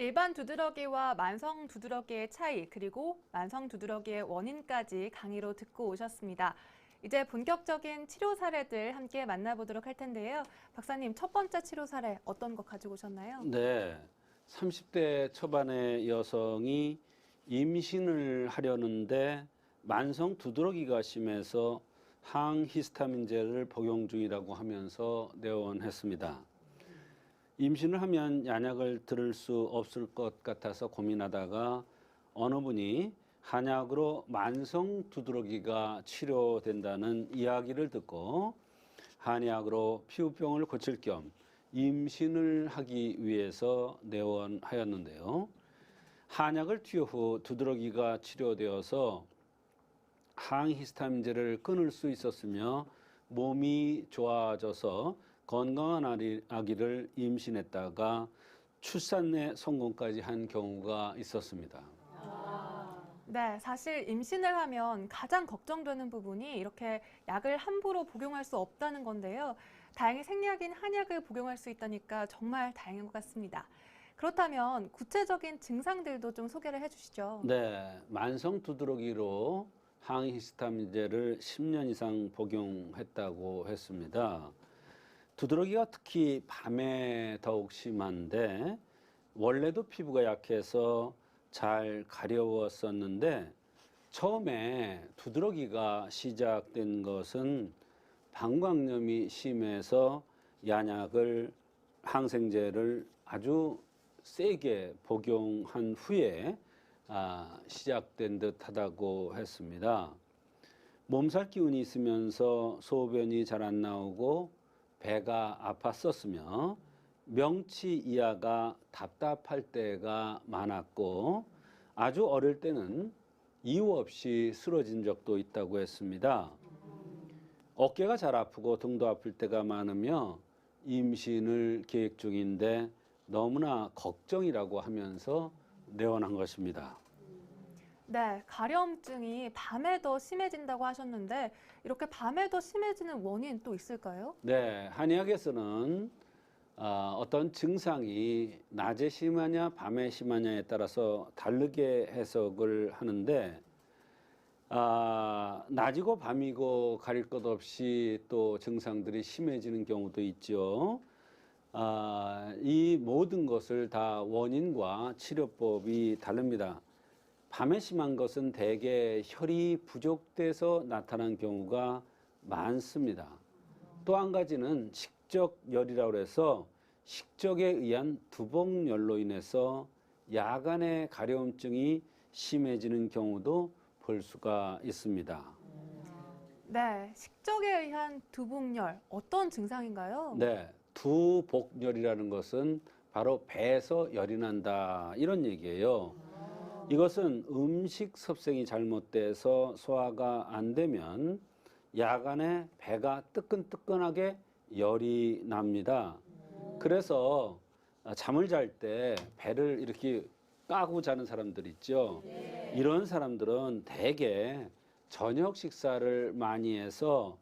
일반 두드러기와 만성 두드러기의 차이, 그리고 만성 두드러기의 원인까지 강의로 듣고 오셨습니다. 이제 본격적인 치료 사례들 함께 만나보도록 할 텐데요. 박사님, 첫 번째 치료 사례 어떤 거 가지고 오셨나요? 네. 30대 초반의 여성이 임신을 하려는데 만성 두드러기가 심해서 항히스타민제를 복용 중이라고 하면서 내원했습니다. 임신을 하면 양약을 들을 수 없을 것 같아서 고민하다가 어느 분이 한약으로 만성 두드러기가 치료된다는 이야기를 듣고 한약으로 피부병을 고칠 겸 임신을 하기 위해서 내원하였는데요. 한약을 투여 후 두드러기가 치료되어서 항히스타민제를 끊을 수 있었으며 몸이 좋아져서 건강한 아기를 임신했다가 출산에 성공까지 한 경우가 있었습니다. 네, 사실 임신을 하면 가장 걱정되는 부분이 이렇게 약을 함부로 복용할 수 없다는 건데요. 다행히 생약인 한약을 복용할 수 있다니까 정말 다행인 것 같습니다. 그렇다면 구체적인 증상들도 좀 소개를 해주시죠. 네, 만성 두드러기로 항히스타민제를 10년 이상 복용했다고 했습니다. 두드러기가 특히 밤에 더욱 심한데 원래도 피부가 약해서 잘 가려웠었는데 처음에 두드러기가 시작된 것은 방광염이 심해서 양약을 항생제를 아주 세게 복용한 후에 아, 시작된 듯하다고 했습니다. 몸살 기운이 있으면서 소변이 잘 안 나오고 배가 아팠었으며 명치 이하가 답답할 때가 많았고 아주 어릴 때는 이유 없이 쓰러진 적도 있다고 했습니다. 어깨가 잘 아프고 등도 아플 때가 많으며 임신을 계획 중인데 너무나 걱정이라고 하면서 내원한 것입니다. 네, 가려움증이 밤에 더 심해진다고 하셨는데 이렇게 밤에 더 심해지는 원인 또 있을까요? 네, 한의학에서는 어, 어떤 증상이 낮에 심하냐 밤에 심하냐에 따라서 다르게 해석을 하는데 아, 낮이고 밤이고 가릴 것 없이 또 증상들이 심해지는 경우도 있죠. 아, 이 모든 것을 다 원인과 치료법이 다릅니다. 밤에 심한 것은 대개 혈이 부족돼서 나타난 경우가 많습니다. 또 한 가지는 식적열이라고 해서 식적에 의한 두복열로 인해서 야간에 가려움증이 심해지는 경우도 볼 수가 있습니다. 네, 식적에 의한 두복열 어떤 증상인가요? 네, 두복열이라는 것은 바로 배에서 열이 난다 이런 얘기예요. 이것은 음식 섭생이 잘못돼서 소화가 안 되면 야간에 배가 뜨끈뜨끈하게 열이 납니다. 그래서 잠을 잘 때 배를 이렇게 까고 자는 사람들 있죠. 이런 사람들은 대개 저녁 식사를 많이 해서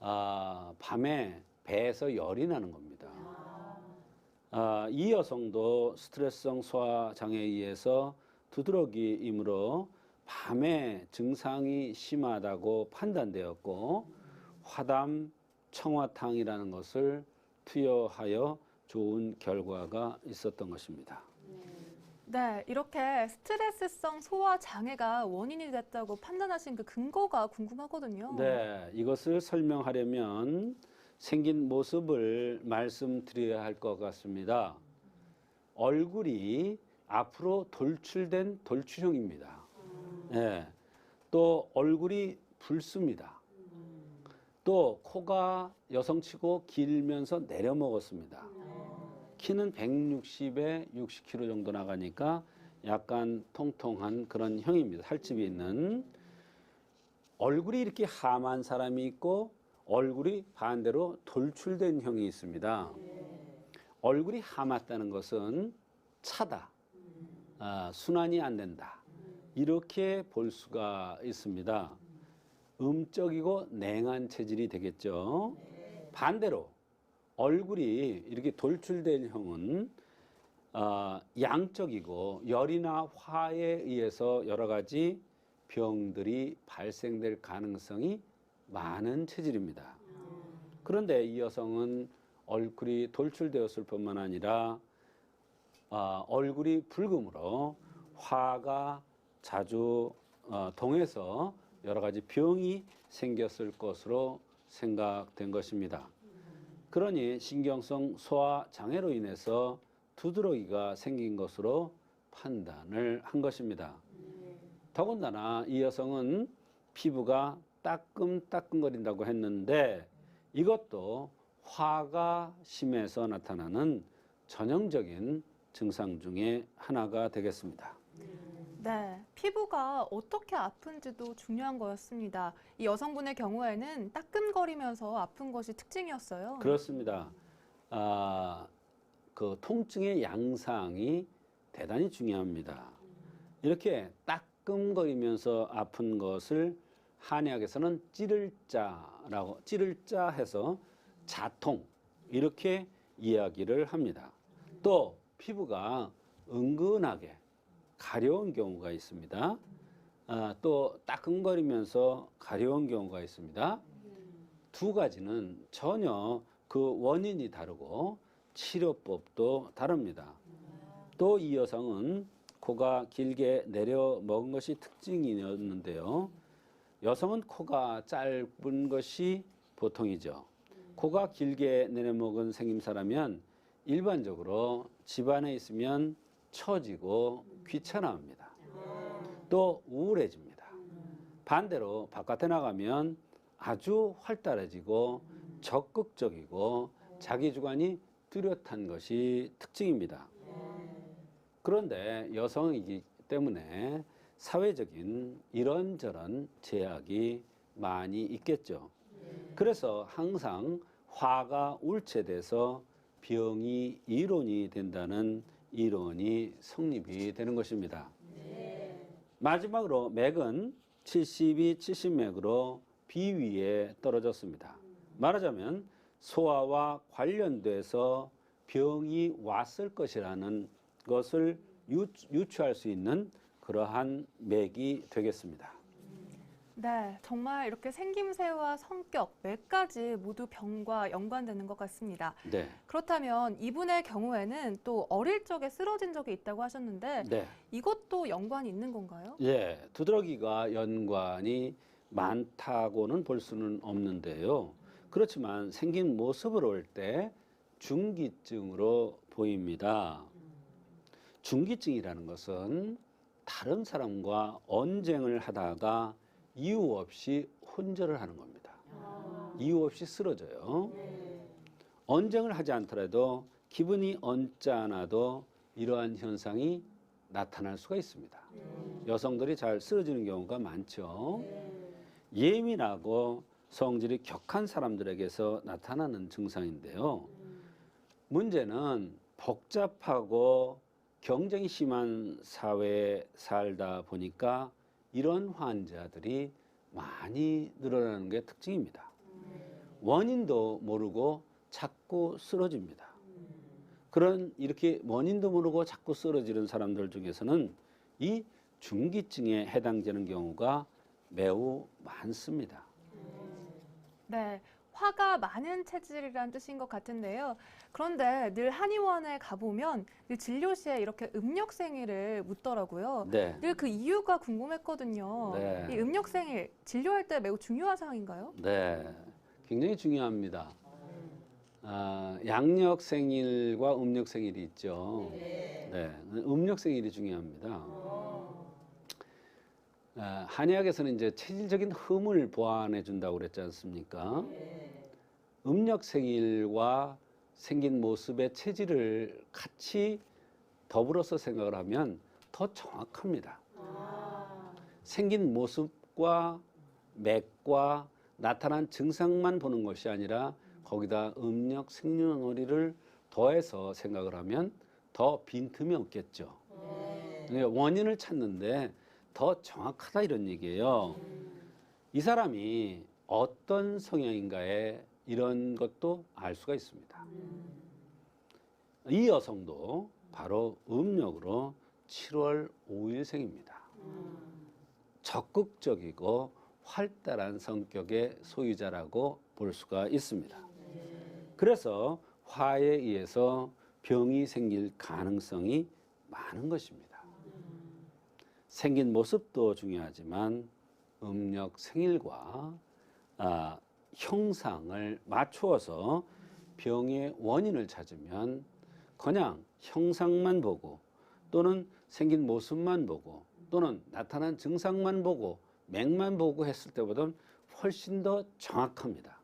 아, 밤에 배에서 열이 나는 겁니다. 아, 이 여성도 스트레스성 소화 장애에 의해서 두드러기이므로 밤에 증상이 심하다고 판단되었고 화담 청화탕이라는 것을 투여하여 좋은 결과가 있었던 것입니다. 네, 이렇게 스트레스성 소화 장애가 원인이 됐다고 판단하신 그 근거가 궁금하거든요. 네, 이것을 설명하려면 생긴 모습을 말씀드려야 할 것 같습니다. 얼굴이 앞으로 돌출된 돌출형입니다. 네, 또 얼굴이 붉습니다. 또 코가 여성치고 길면서 내려먹었습니다. 키는 160에 60kg 정도 나가니까 약간 통통한 그런 형입니다. 살집이 있는. 얼굴이 이렇게 함한 사람이 있고 얼굴이 반대로 돌출된 형이 있습니다. 얼굴이 함았다는 것은 차다. 아, 순환이 안 된다. 이렇게 볼 수가 있습니다. 음적이고 냉한 체질이 되겠죠. 반대로 얼굴이 이렇게 돌출된 형은 어, 양적이고 열이나 화에 의해서 여러 가지 병들이 발생될 가능성이 많은 체질입니다. 그런데 이 여성은 얼굴이 돌출되었을 뿐만 아니라 어, 얼굴이 붉음으로 화가 자주 어, 동해서 여러 가지 병이 생겼을 것으로 생각된 것입니다. 그러니 신경성 소화 장애로 인해서 두드러기가 생긴 것으로 판단을 한 것입니다. 더군다나 이 여성은 피부가 따끔따끔거린다고 했는데 이것도 화가 심해서 나타나는 전형적인 증상 중에 하나가 되겠습니다. 네, 피부가 어떻게 아픈지도 중요한 거였습니다. 이 여성분의 경우에는 따끔거리면서 아픈 것이 특징이었어요. 그렇습니다. 아, 그 통증의 양상이 대단히 중요합니다. 이렇게 따끔거리면서 아픈 것을 한의학에서는 찌를 자라고 찌를 자 해서 자통 이렇게 이야기를 합니다. 또 피부가 은근하게 가려운 경우가 있습니다. 아, 또 따끔거리면서 가려운 경우가 있습니다. 두 가지는 전혀 그 원인이 다르고 치료법도 다릅니다. 또 이 여성은 코가 길게 내려 먹은 것이 특징이었는데요. 여성은 코가 짧은 것이 보통이죠. 코가 길게 내려 먹은 생김사라면 일반적으로 집안에 있으면 처지고 귀찮아합니다. 또 우울해집니다. 반대로 바깥에 나가면 아주 활달해지고 적극적이고 자기 주관이 뚜렷한 것이 특징입니다. 그런데 여성이기 때문에 사회적인 이런저런 제약이 많이 있겠죠. 그래서 항상 화가 울체돼서 병이 이론이 된다는 이론이 성립이 되는 것입니다. 마지막으로 맥은 72, 70맥으로 비위에 떨어졌습니다. 말하자면 소화와 관련돼서 병이 왔을 것이라는 것을 유, 유추할 수 있는 그러한 맥이 되겠습니다. 네, 정말 이렇게 생김새와 성격, 맥까지 모두 병과 연관되는 것 같습니다. 네. 그렇다면 이분의 경우에는 또 어릴 적에 쓰러진 적이 있다고 하셨는데 네. 이것도 연관이 있는 건가요? 예, 두드러기가 연관이 많다고는 볼 수는 없는데요. 그렇지만 생긴 모습을 볼 때 중기증으로 보입니다. 중기증이라는 것은 다른 사람과 언쟁을 하다가 이유 없이 혼절을 하는 겁니다. 이유 없이 쓰러져요. 언쟁을 하지 않더라도 기분이 언짢아도 이러한 현상이 나타날 수가 있습니다. 여성들이 잘 쓰러지는 경우가 많죠. 예민하고 성질이 격한 사람들에게서 나타나는 증상인데요. 문제는 복잡하고 경쟁이 심한 사회에 살다 보니까 이런 환자들이 많이 늘어나는 게 특징입니다. 원인도 모르고 자꾸 쓰러집니다. 그런 이렇게 원인도 모르고 자꾸 쓰러지는 사람들 중에서는 이 중기증에 해당되는 경우가 매우 많습니다. 네, 화가 많은 체질이라는 뜻인 것 같은데요. 그런데 늘 한의원에 가보면 늘 진료 시에 이렇게 음력생일을 묻더라고요. 네. 늘 그 이유가 궁금했거든요. 네. 이 음력생일 진료할 때 매우 중요한 사항인가요? 네, 굉장히 중요합니다. 아, 양력 생일과 음력 생일이 있죠. 네, 음력 생일이 중요합니다. 아, 한의학에서는 이제 체질적인 흠을 보완해 준다고 그랬지 않습니까? 음력 생일과 생긴 모습의 체질을 같이 더불어서 생각을 하면 더 정확합니다. 생긴 모습과 맥과 나타난 증상만 보는 것이 아니라 거기다 음력 생년월일을 더해서 생각을 하면 더 빈틈이 없겠죠. 그러니까 원인을 찾는데 더 정확하다 이런 얘기예요. 이 사람이 어떤 성향인가에 이런 것도 알 수가 있습니다. 이 여성도 바로 음력으로 7월 5일생입니다. 적극적이고 활달한 성격의 소유자라고 볼 수가 있습니다. 그래서 화에 의해서 병이 생길 가능성이 많은 것입니다. 생긴 모습도 중요하지만 음력 생일과 아, 형상을 맞추어서 병의 원인을 찾으면 그냥 형상만 보고 또는 생긴 모습만 보고 또는 나타난 증상만 보고 맥만 보고 했을 때보다는 훨씬 더 정확합니다.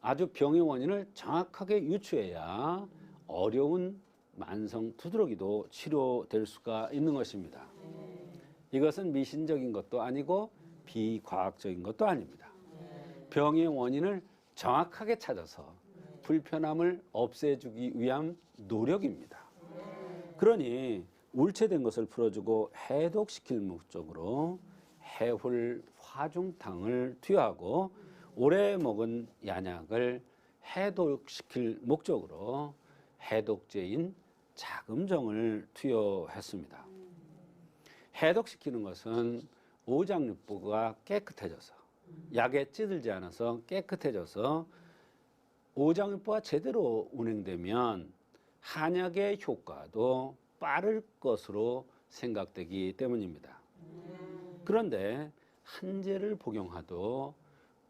아주 병의 원인을 정확하게 유추해야 어려운 만성 두드러기도 치료될 수가 있는 것입니다. 이것은 미신적인 것도 아니고 비과학적인 것도 아닙니다. 병의 원인을 정확하게 찾아서 불편함을 없애주기 위한 노력입니다. 그러니 울체된 것을 풀어주고 해독시킬 목적으로 해훌 화중탕을 투여하고 오래 먹은 양약을 해독시킬 목적으로 해독제인 자금정을 투여했습니다. 해독시키는 것은 오장육부가 깨끗해져서 약에 찌들지 않아서 깨끗해져서 오장육부가 제대로 운행되면 한약의 효과도 빠를 것으로 생각되기 때문입니다. 그런데 한제를 복용하도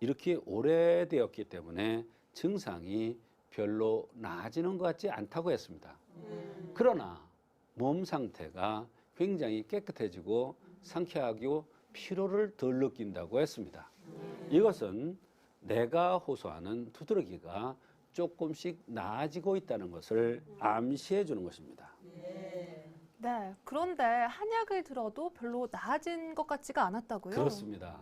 이렇게 오래되었기 때문에 증상이 별로 나아지는 것 같지 않다고 했습니다. 그러나 몸 상태가 굉장히 깨끗해지고 상쾌하고 피로를 덜 느낀다고 했습니다. 이것은 내가 호소하는 두드러기가 조금씩 나아지고 있다는 것을 암시해 주는 것입니다. 네. 그런데 한약을 들어도 별로 나아진 것 같지가 않았다고요? 그렇습니다.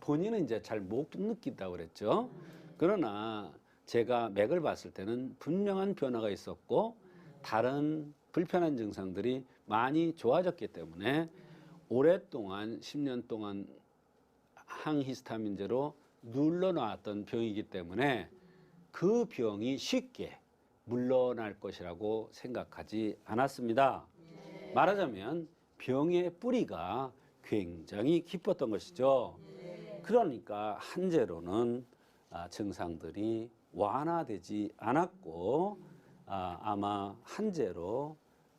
본인은 이제 잘 못 느낀다고 그랬죠. 그러나 제가 맥을 봤을 때는 분명한 변화가 있었고 다른 불편한 증상들이 많이 좋아졌기 때문에 오랫동안 10년 동안 항히스타민제로 눌러놨던 병이기 때문에 그 병이 쉽게 물러날 것이라고 생각하지 않았습니다. 말하자면 병의 뿌리가 굉장히 깊었던 것이죠. 그러니까 한제로는 아, 증상들이 완화되지 않았고 아, 아마 한제로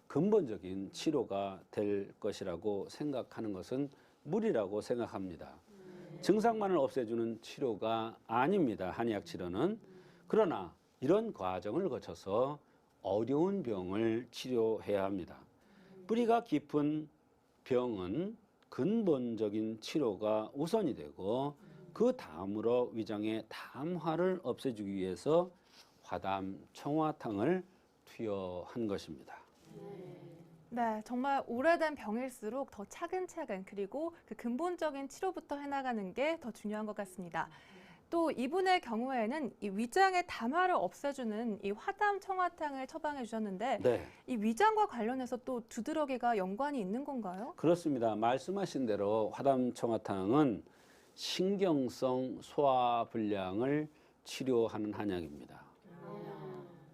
근본적인 치료가 될 것이라고 생각하는 것은 무리라고 생각합니다. 증상만을 없애주는 치료가 아닙니다. 한의학 치료는. 그러나 이런 과정을 거쳐서 어려운 병을 치료해야 합니다. 뿌리가 깊은 병은 근본적인 치료가 우선이 되고 그 다음으로 위장의 담화를 없애주기 위해서 화담 청화탕을 투여한 것입니다. 네, 정말 오래된 병일수록 더 차근차근 그리고 그 근본적인 치료부터 해나가는 게 더 중요한 것 같습니다. 또 이분의 경우에는 이 위장의 담화를 없애주는 이 화담 청화탕을 처방해 주셨는데 네, 이 위장과 관련해서 또 두드러기가 연관이 있는 건가요? 그렇습니다. 말씀하신 대로 화담 청화탕은 신경성 소화 불량을 치료하는 한약입니다.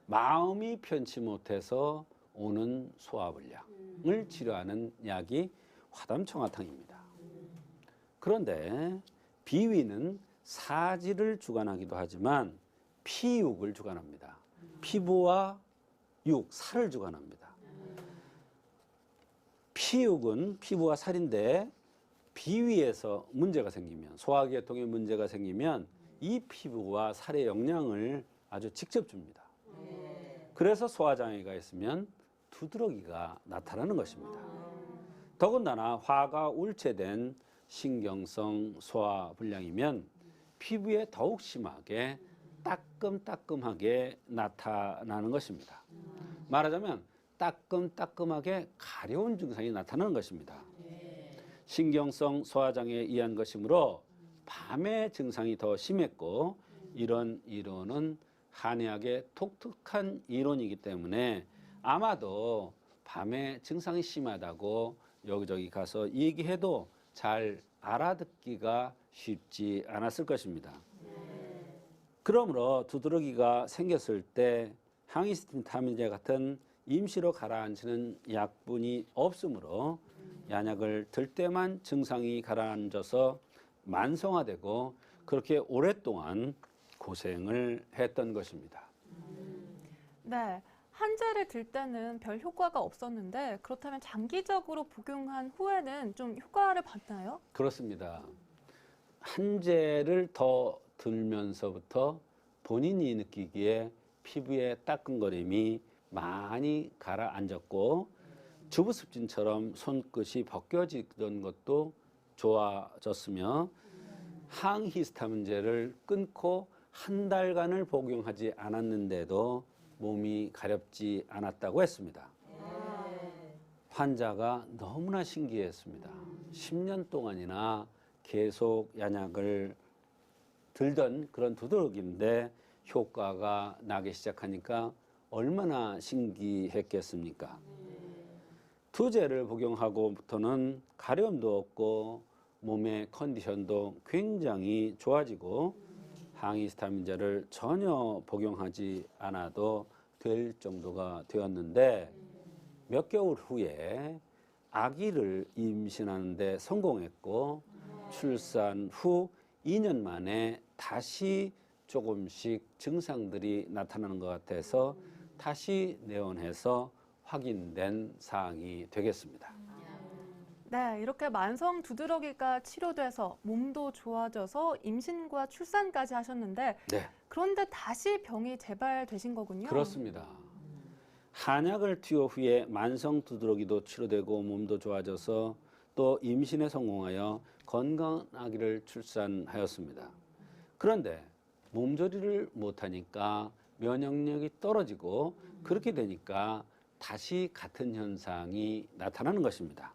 마음이 편치 못해서 오는 소화불량을 치료하는 약이 화담청화탕입니다. 그런데 비위는 사지를 주관하기도 하지만 피육을 주관합니다. 피부와 육, 살을 주관합니다. 피육은 피부와 살인데 비위에서 문제가 생기면 소화계통에 문제가 생기면 이 피부와 살의 영향을 아주 직접 줍니다. 그래서 소화장애가 있으면 두드러기가 나타나는 것입니다. 더군다나 화가 울체된 신경성 소화 불량이면 피부에 더욱 심하게 따끔따끔하게 나타나는 것입니다. 말하자면 따끔따끔하게 가려운 증상이 나타나는 것입니다. 신경성 소화장애에 의한 것이므로 밤에 증상이 더 심했고 이런 이론은 한의학의 독특한 이론이기 때문에 아마도 밤에 증상이 심하다고 여기저기 가서 얘기해도 잘 알아듣기가 쉽지 않았을 것입니다. 그러므로 두드러기가 생겼을 때 항히스타민제 같은 임시로 가라앉히는 약분이 없으므로 양약을 들 때만 증상이 가라앉아서 만성화되고 그렇게 오랫동안 고생을 했던 것입니다. 네. 한제를 들 때는 별 효과가 없었는데 그렇다면 장기적으로 복용한 후에는 좀 효과를 봤나요? 그렇습니다. 한제를 더 들면서부터 본인이 느끼기에 피부에 따끔거림이 많이 가라앉았고 주부습진처럼 손끝이 벗겨지던 것도 좋아졌으며 항히스타민제를 끊고 한 달간을 복용하지 않았는데도 몸이 가렵지 않았다고 했습니다. 환자가 너무나 신기했습니다. 10년 동안이나 계속 양약을 들던 그런 두드러기인데 효과가 나기 시작하니까 얼마나 신기했겠습니까? 투제를 복용하고부터는 가려움도 없고 몸의 컨디션도 굉장히 좋아지고 항히 스타민제를 전혀 복용하지 않아도 될 정도가 되었는데 몇 개월 후에 아기를 임신하는데 성공했고 출산 후 2년 만에 다시 조금씩 증상들이 나타나는 것 같아서 다시 내원해서 확인된 사항이 되겠습니다. 네, 이렇게 만성 두드러기가 치료돼서 몸도 좋아져서 임신과 출산까지 하셨는데 네. 그런데 다시 병이 재발되신 거군요. 그렇습니다. 한약을 투여 후에 만성 두드러기도 치료되고 몸도 좋아져서 또 임신에 성공하여 건강한 아기를 출산하였습니다. 그런데 몸조리를 못하니까 면역력이 떨어지고 그렇게 되니까 다시 같은 현상이 나타나는 것입니다.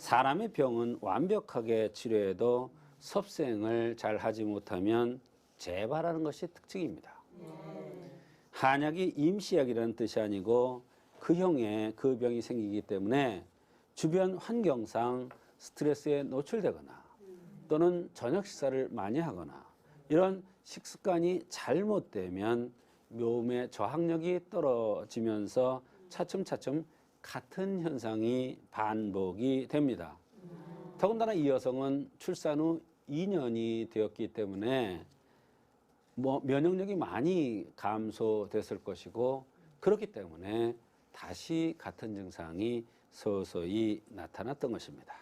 사람의 병은 완벽하게 치료해도 섭생을 잘 하지 못하면 재발하는 것이 특징입니다. 한약이 임시약이라는 뜻이 아니고 그 형에 그 병이 생기기 때문에 주변 환경상 스트레스에 노출되거나 또는 저녁 식사를 많이 하거나 이런 식습관이 잘못되면 몸의 저항력이 떨어지면서 차츰차츰 같은 현상이 반복이 됩니다. 더군다나 이 여성은 출산 후 2년이 되었기 때문에 뭐 면역력이 많이 감소됐을 것이고 그렇기 때문에 다시 같은 증상이 서서히 나타났던 것입니다.